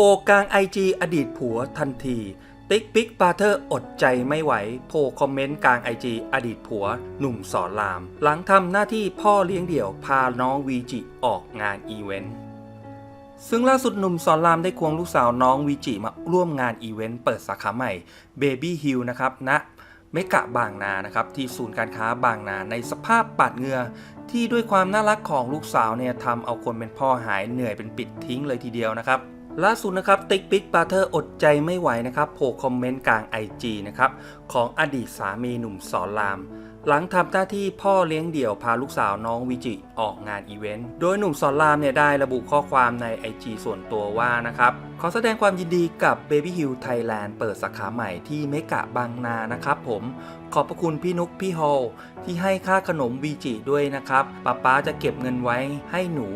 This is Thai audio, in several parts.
ลกลางไอจีอดีตผัวทันที ติ๊กปิ๊กปาเทอร์อดใจไม่ไหว โพลคอมเมนต์กลางไอจีอดีตผัว หนุ่มสอนราม หลังทำหน้าที่พ่อเลี้ยงเดี่ยวพาน้องวีจิออกงานอีเวนต์ซึ่งล่าสุดหนุ่มสอนรามได้ควงลูกสาวน้องวีจิมาร่วมงานอีเวนต์เปิดสาขาใหม่ Baby Hill นะครับณเมกะบางนานะครับที่ศูนย์การค้าบางนาในสภาพปาดเหงื่อที่ด้วยความน่ารักของลูกสาวเนี่ยทำเอาคนเป็นพ่อหายเหนื่อยเป็นปิดทิ้งเลยทีเดียวนะครับ ล่าสุดนะครับติ๊กปิ๊กปาเทอร์อดใจไม่ไหวนะครับโผล่คอมเมนต์กลาง IG นะครับของอดีตสามีหนุ่มสอนราม หลังทำหน้าที่พ่อเลี้ยงเดี่ยวพาลูกสาวน้องวิจิออกงานอีเวนต์ โดยหนุ่มสอนรามเนี่ยได้ระบุข้อความใน IG ส่วนตัวว่านะครับขอแสดงความยินดีกับ Baby Hill Thailand เปิดสาขาใหม่ที่เมกะบางนานะครับผมขอบพระคุณพี่นุกพี่ฮอลที่ให้ค่าขนมวีจิด้วยนะครับป๊าป๊าจะเก็บเงินไว้ให้หนู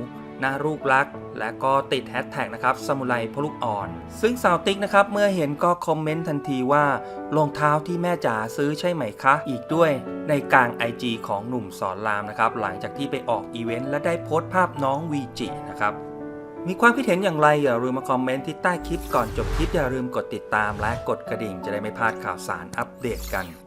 นะลูกรักและก็ติดแฮชแท็กนะครับสมุไรพลูกอ่อน ซึ่งสาวติ๊กนะครับเมื่อเห็นก็คอมเมนต์ทันทีว่ารองเท้าที่แม่จ๋าซื้อใช่ไหมคะ อีกด้วยในกลาง IG ของหนุ่มสอนรามนะครับหลังจากที่ไปออกอีเวนต์และได้โพสต์ภาพน้องวีจินะครับมีความคิดเห็นอย่างไรอย่าลืมมาคอมเมนต์ที่ใต้คลิปก่อนจบคลิปอย่าลืมกดติดตามและกดกระดิ่งจะได้ไม่พลาดข่าวสารอัปเดตกัน